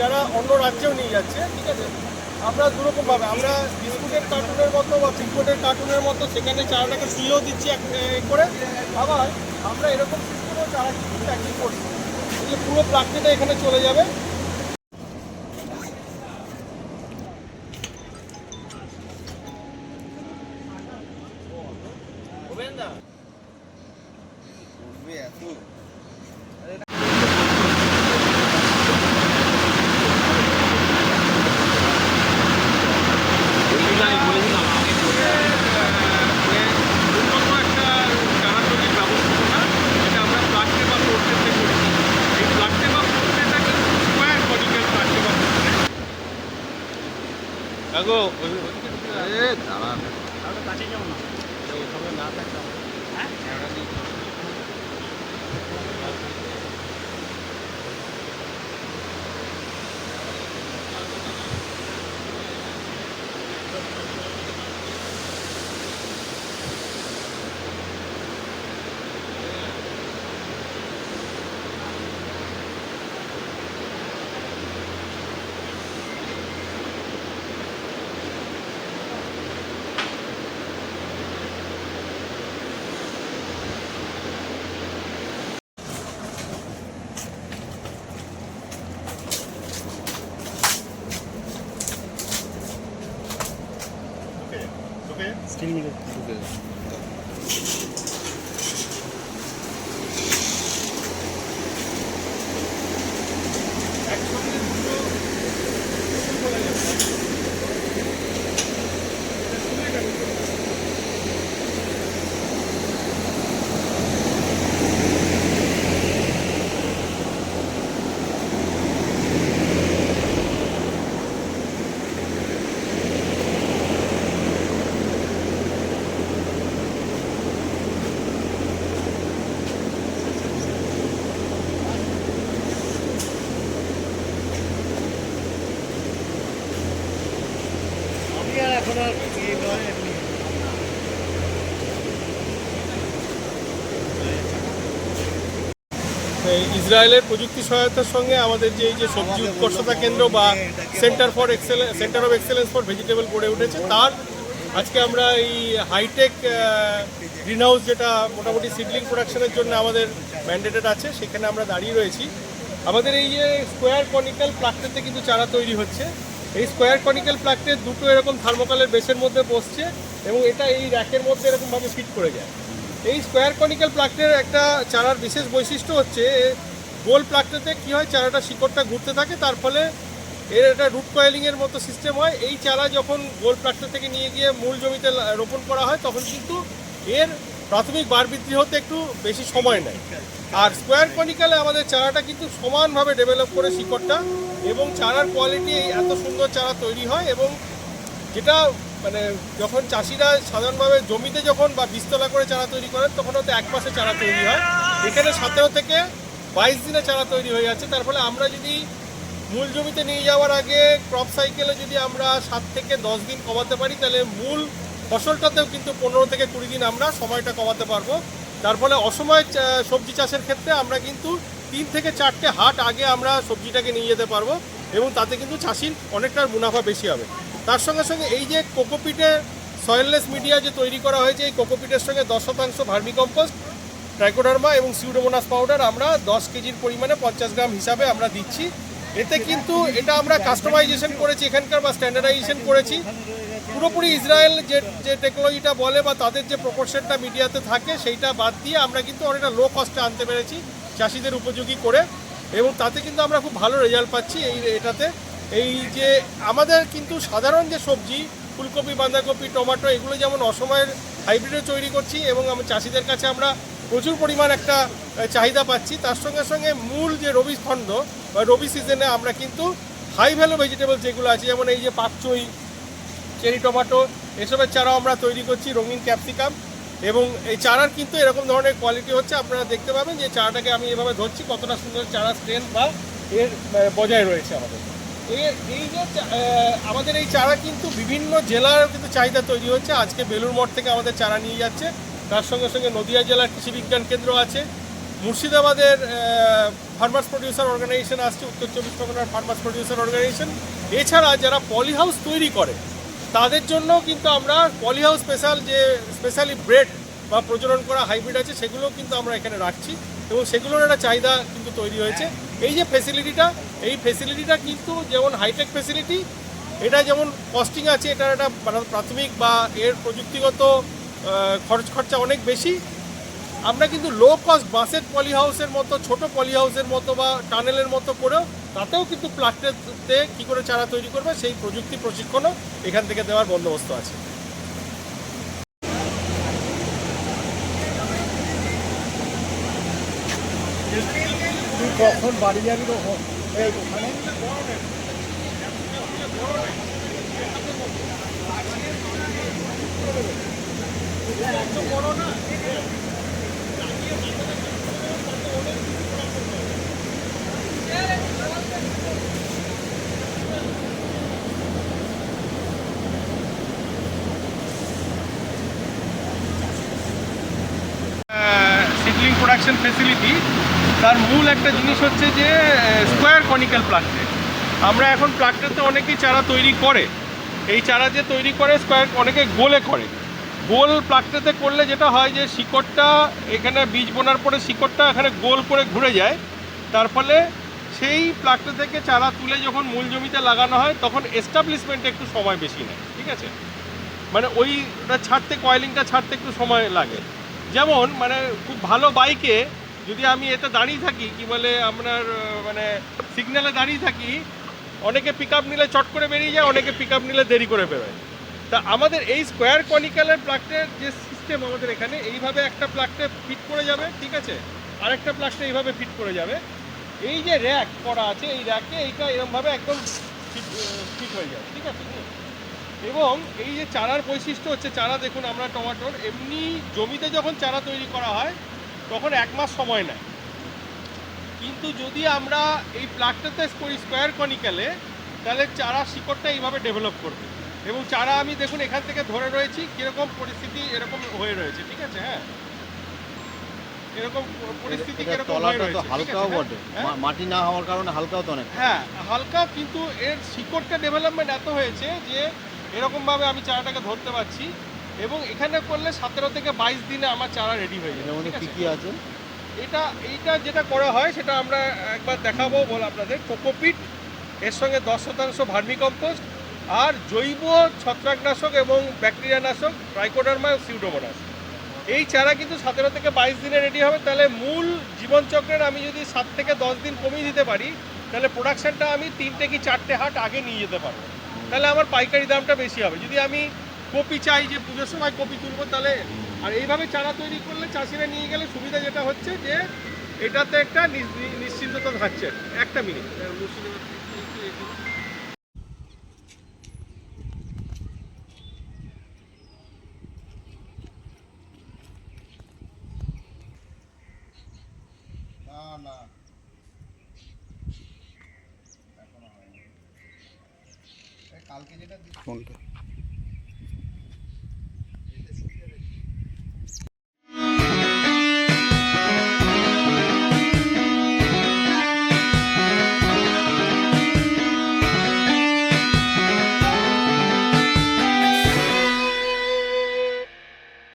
যারা অন্য রাজ্যেও নিয়ে যাচ্ছে, ঠিক আছে? আমরা দুরকমভাবে, আমরা বিস্কুটের কার্টুনের মতো বা বিস্কুটের কার্টুনের মতো সেখানে চারাটাকে সিলেও দিচ্ছি এক করে। আবার আমরা এরকম সিস্টেমেও চারা কিন্তু প্যাকিং করছি। পুরো প্লাস্টিকটা এখানে চলে যাবে। উন্নত একটা চারা তৈরির ব্যবস্থাপনা যেটা আমরা প্লাস্টিক বা পোর্ট্রেটে করেছি এই প্লাস্টিক বা পোর্ট্রেটটা কিন্তু স্কোয়ার কনিক্যাল প্লাস্টিক বা পোর্ট্রেট আগো স্টিল মিলে আমি ইসরায়েলের প্রযুক্তি সহায়তার সঙ্গে আমাদের যে এই যে সবজি উৎকর্ষতা কেন্দ্র বা centre for excellence centre of excellence for vegetable গড়ে উঠেছে, তার আজকে আমরা এই হাইটেক গ্রিন হাউস যেটা মোটামুটি সিডলিং প্রোডাকশনের জন্য আমাদের ম্যান্ডেটেড আছে, সেখানে আমরা দাঁড়িয়ে রয়েছি। আমাদের এই যে স্কোয়ার কনিক্যাল প্লাকটেতে কিন্তু চারা তৈরি হচ্ছে। এই স্কোয়ার কনিক্যাল প্লাকটের দুটো এরকম থার্মোকালের বেসের মধ্যে বসছে এবং এটা এই র্যাকের মধ্যে এরকমভাবে ফিট করে যায়। এই স্কোয়ার কনিক্যাল প্লাকটের একটা চারার বিশেষ বৈশিষ্ট্য হচ্ছে, গোল প্লাকটাতে কি হয়, চারাটা শিকড়টা ঘুরতে থাকে, তার ফলে এর একটা রুট কয়েলিংয়ের মতো সিস্টেম হয়। এই চারা যখন গোল প্লাকটা থেকে নিয়ে গিয়ে মূল জমিতে রোপণ করা হয়, তখন কিন্তু এর প্রাথমিক বার বৃদ্ধি হতে একটু বেশি সময় নেয়। আর স্কোয়ার কনিক্যালে আমাদের চারাটা কিন্তু সমানভাবে ডেভেলপ করে শিকড়টা এবং চারার কোয়ালিটি এত সুন্দর চারা তৈরি হয় এবং যেটা মানে যখন চাষিরা সাধারণভাবে জমিতে যখন বা বিস্তলা করে চারা তৈরি করেন, তখন হয়তো এক মাসে চারা তৈরি হয়। এখানে সতেরো থেকে বাইশ দিনে চারা তৈরি হয়ে যাচ্ছে। তার ফলে আমরা যদি মূল জমিতে নিয়ে যাওয়ার আগে ক্রপ সাইকেলে যদি আমরা সাত থেকে দশ দিন কমাতে পারি, তাহলে মূল ফসলটাতেও কিন্তু পনেরো থেকে কুড়ি দিন আমরা সময়টা কমাতে পারব। তার ফলে অসময় সবজি চাষের ক্ষেত্রে আমরা কিন্তু তিন থেকে চারটে হাট আগে আমরা সবজিটাকে নিয়ে যেতে পারব এবং তাতে কিন্তু চাষির অনেকটা মুনাফা বেশি হবে। তার সঙ্গে সঙ্গে এই যে কোকোপিটে সয়েললেস মিডিয়া যে তৈরি করা হয়েছে, এই কোকোপিটের সঙ্গে দশ শতাংশ ভার্মি কম্পোস্ট ট্রাইকোডার্মা এবং সিউডোমোনাস পাউডার আমরা দশ কেজির পরিমাণে পঞ্চাশ গ্রাম হিসাবে আমরা দিচ্ছি। এতে কিন্তু এটা আমরা কাস্টমাইজেশন করেছি, এখানকার বা স্ট্যান্ডার্ডাইজেশন করেছি। পুরোপুরি ইসরায়েল যে যে টেকনোলজিটা বলে বা তাদের যে প্রপোর্শনটা মিডিয়াতে থাকে, সেইটা বাদ দিয়ে আমরা কিন্তু অনেকটা লো কস্টে আনতে পেরেছি চাষিদের উপযোগী করে। এবং তাতে কিন্তু আমরা খুব ভালো রেজাল্ট পাচ্ছি এই, এটাতে। এই যে আমাদের কিন্তু সাধারণ যে সবজি, ফুলকপি, বাঁধাকপি, টমেটো, এগুলো যেমন অসময়ের হাইব্রিডও তৈরি করছি এবং আমি চাষিদের কাছে আমরা প্রচুর পরিমাণ একটা চাহিদা পাচ্ছি। তার সঙ্গে সঙ্গে মূল যে রবি খণ্ড, বা রবি সিজনে আমরা কিন্তু হাই ভ্যালু ভেজিটেবল যেগুলো আছে, যেমন এই যে পাকচই চেরি টমেটো, এসবের চারাও আমরা তৈরি করছি, রঙিন ক্যাপসিকাম এবং এই চারার কিন্তু এরকম ধরনের কোয়ালিটি হচ্ছে, আপনারা দেখতে পাবেন যে চারাটাকে আমি এভাবে ধরছি, কতটা সুন্দর চারা স্ট্রেন বা এর বজায় রয়েছে আমাদের। এই যে আমাদের এই চারা কিন্তু বিভিন্ন জেলার কিন্তু চাহিদা তৈরি হচ্ছে। আজকে বেলুর মঠ থেকে আমাদের চারা নিয়ে যাচ্ছে। তার সঙ্গে সঙ্গে নদিয়া জেলার কৃষি বিজ্ঞান কেন্দ্র আছে। মুর্শিদাবাদের ফার্মার্স প্রডিউসার অর্গানাইজেশন আসছে, উত্তর চব্বিশ পরগনার ফার্মার্স প্রডিউসার অর্গানাইজেশন এছাড়া যারা পলি হাউস তৈরি করে, তাদের জন্য কিন্তু আমরা পলি হাউস স্পেশাল যে স্পেশালি ব্রেড বা প্রজনন করা হাইব্রিড আছে, সেগুলোও কিন্তু আমরা এখানে রাখছি। এবং সেগুলোর একটা চাহিদা কিন্তু তৈরি হয়েছে। এই যে ফেসিলিটিটা এই ফেসিলিটিটা কিন্তু যেমন হাইটেক ফেসিলিটি এটা যেমন কস্টিং আছে এটার একটা প্রাথমিক বা এর প্রযুক্তিগত খরচ, খরচা অনেক বেশি। আমরা কিন্তু লো কস্ট বাসের পলি হাউসের মতো, ছোট পলি হাউসের মতো বা টানেলের মতো করেও, তাতেও কিন্তু প্লাস্টিকতে কী করে চারা তৈরি করবে, সেই প্রযুক্তি প্রশিক্ষণও এখান থেকে দেওয়ার বন্দোবস্ত আছে। কখন বাড়ি যাবি কখন ওখানে। প্রোডাকশন ফেসিলিটি তার মূল একটা জিনিস হচ্ছে যে স্কোয়ার কনিক্যাল প্লান্টে আমরা এখন প্লান্টেতে অনেকেই চারা তৈরি করে। এই চারা যে তৈরি করে স্কোয়ার অনেকে গোলে করে। গোল প্লাকটেতে করলে যেটা হয় যে, শিকড়টা এখানে বীজ বোনার পরে শিকড়টা এখানে গোল করে ঘুরে যায়। তার ফলে সেই প্লাকটে থেকে চারা তুলে যখন মূল জমিতে লাগানো হয়, তখন এস্টাবলিশমেন্টে একটু সময় বেশি নেয়, ঠিক আছে? মানে ওইটা ছাড়তে কয়েলিংটা ছাড়তে একটু সময় লাগে। যেমন মানে খুব ভালো বাইকে যদি আমি এতে দাঁড়িয়ে থাকি, কি বলে আপনার মানে সিগন্যালে দাঁড়িয়ে থাকি, অনেকে পিক নিলে চট করে বেরিয়ে যায়, অনেকে পিক নিলে দেরি করে বেরোয়। তা আমাদের এই স্কোয়ার কনিক্যালের প্লাগটের যে সিস্টেম আমাদের এখানে, এইভাবে একটা প্লাগটে ফিট করে যাবে, ঠিক আছে? আরেকটা প্লাগটে এইভাবে ফিট করে যাবে। এই যে র্যাক করা আছে, এই র্যাকে এইটা এরকমভাবে একদম ফিট ফিট হয়ে যাবে, ঠিক আছে? এবং এই যে চারার বৈশিষ্ট্য হচ্ছে চারা দেখুন আমরা টমাটোর এমনি জমিতে যখন চারা তৈরি করা হয় তখন এক মাস সময় নেয়। কিন্তু যদি আমরা এই প্লাগটাতে করি স্কোয়ার কনিক্যালে তাহলে চারা শিকড়টা এইভাবে ডেভেলপ করবে। এবং চারা আমি দেখুন এখান থেকে ধরে রয়েছি কীরকম পরিস্থিতি এরকম হয়ে রয়েছে ঠিক আছে হ্যাঁ? এরকম পরিস্থিতি কীরকম হয়ে রয়েছে হালকাও বটে। হ্যাঁ? মাটি না হওয়ার কারণে হালকাও তো অনেক। হ্যাঁ হালকা কিন্তু এর শিকড়টা ডেভেলপমেন্ট এত হয়েছে যে এরকমভাবে আমি চারাটাকে ধরতে পারছি এবং এখানে করলে সতেরো থেকে বাইশ দিনে আমার চারা রেডি হয়ে যাবে ঠিক কি আছে? এটা এইটা যেটা করা হয় সেটা আমরা একবার দেখাবো বল আপনাদের। কোকোপিট এর সঙ্গে দশ শতাংশ ভার্মি কম্পোস্ট আর জৈব ছত্রাকনাশক এবং ব্যাকটেরিয়ানাশক ট্রাইকোডার্মা সিউডোমোনাস এই চারা কিন্তু সতেরো থেকে বাইশ দিনে রেডি হবে। তাহলে মূল জীবনচক্রের আমি যদি সাত থেকে দশ দিন কমিয়ে দিতে পারি তাহলে প্রোডাকশনটা আমি তিনটে কি চারটে হাট আগে নিয়ে যেতে পারব। তাহলে আমার পাইকারি দামটা বেশি হবে। যদি আমি কপি চাই যে পুজোর সময় কপি তুলবো, তাহলে আর এইভাবে চারা তৈরি করলে চাষিরা নিয়ে গেলে সুবিধা যেটা হচ্ছে যে এটাতে একটা নিশ্চিন্ততা থাকছে। একটা মিনিট। না না। এখনও হয়নি কালকে যেটা কোনটা